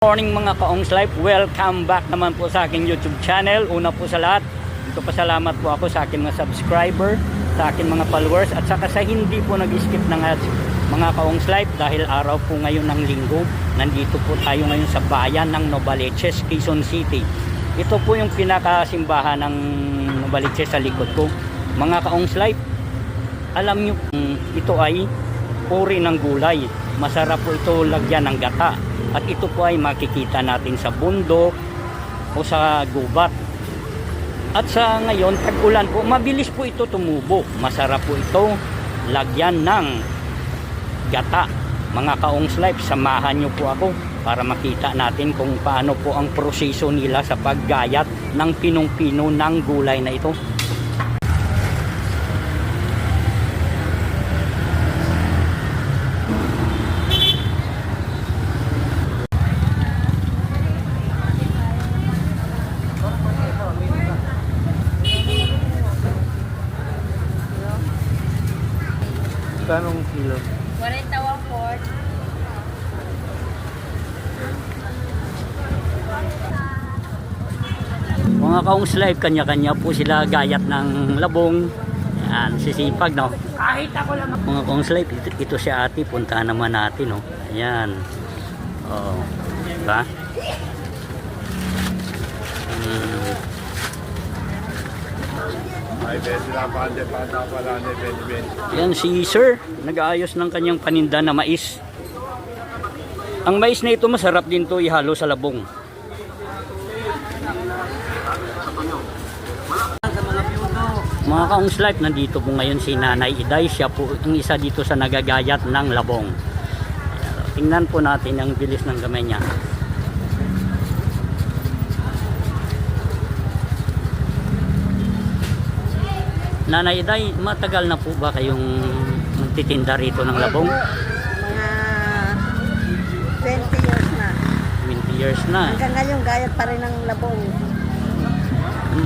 morning mga kaongs life. Welcome back naman po sa aking YouTube channel. Una po sa lahat, ito pasalamat po ako sa aking mga subscriber, sa aking mga followers, at saka sa hindi po nag-skip ng ads mga kaongs life dahil araw po ngayon ng linggo. Nandito po tayo ngayon sa bayan ng Novaliches, Quezon City. Ito po yung pinakasimbahan ng Novaliches sa likod ko. Mga kaongs life, alam nyo, ito ay uri ng gulay. Masarap po ito lagyan ng gata. At ito po ay makikita natin sa bundok o sa gubat. At sa ngayon, tag-ulan po, mabilis po ito tumubo. Masarap po ito lagyan ng gata. Mga kaongs life, samahan nyo po ako para makita natin kung paano po ang proseso nila sa paggayat ng pinong-pino ng gulay na ito. Kanong kilo? 41 quart. Mga kaongs live, kanya-kanya po sila gayat ng labong. Yan, sisipag, no? Kahit ako lang. Mga kaongs live, ito, ito si ate, puntahan naman natin, no? Ayan. Oo. Diba? Hmm. Ay, besi na pa, hindi pa, na pala, hindi, besi, besi. Yan si sir, nag-aayos ng kanyang paninda na mais. Ang mais na ito masarap din to ihalo sa labong. Mga kaongs life, nandito po ngayon si Nanay Iday. Siya po ang isa dito sa nagagayat ng labong. Tingnan po natin ang bilis ng kamay niya. Nanay Iday, matagal na po ba kayong magtitinda rito ng labong? Mga 20 years na. 20 years na. Hanggang ngayon, gayat pa rin ng labong.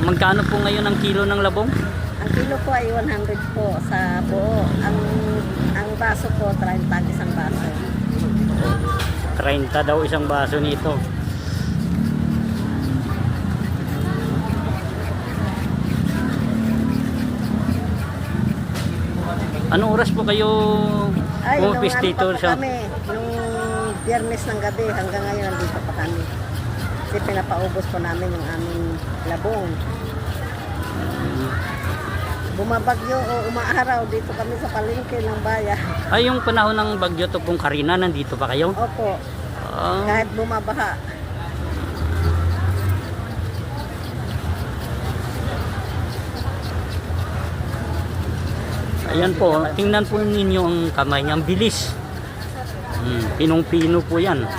Magkano po ngayon ang kilo ng labong? Ang kilo ko ay 100 po sa buo. Ang ang baso ko, 30 isang baso. 30 daw isang baso nito. Anong oras po kayo Ay, nung umipis ano dito pa po sa... kami, nung biyernes ng gabi, hanggang ngayon, nandito pa kami. Kasi pinapaubos po namin yung aming labong. Bumabagyo o umaaraw dito kami sa palengke ng bayan. Ay, yung panahon ng bagyo to pong Karina, nandito pa kayo? Opo, Ah, kahit bumabaha. Ayan po, tingnan po ninyo ang kamay niya, ang bilis. Hmm, pinong-pino po yan. Mo.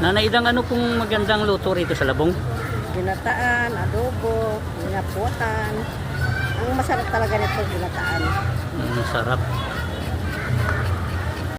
Nanaidang ano pong magandang luto rito sa labong? Ginataan, adobo, ginapuatan. Ang masarap talaga nito, ginataan. Mm, sarap.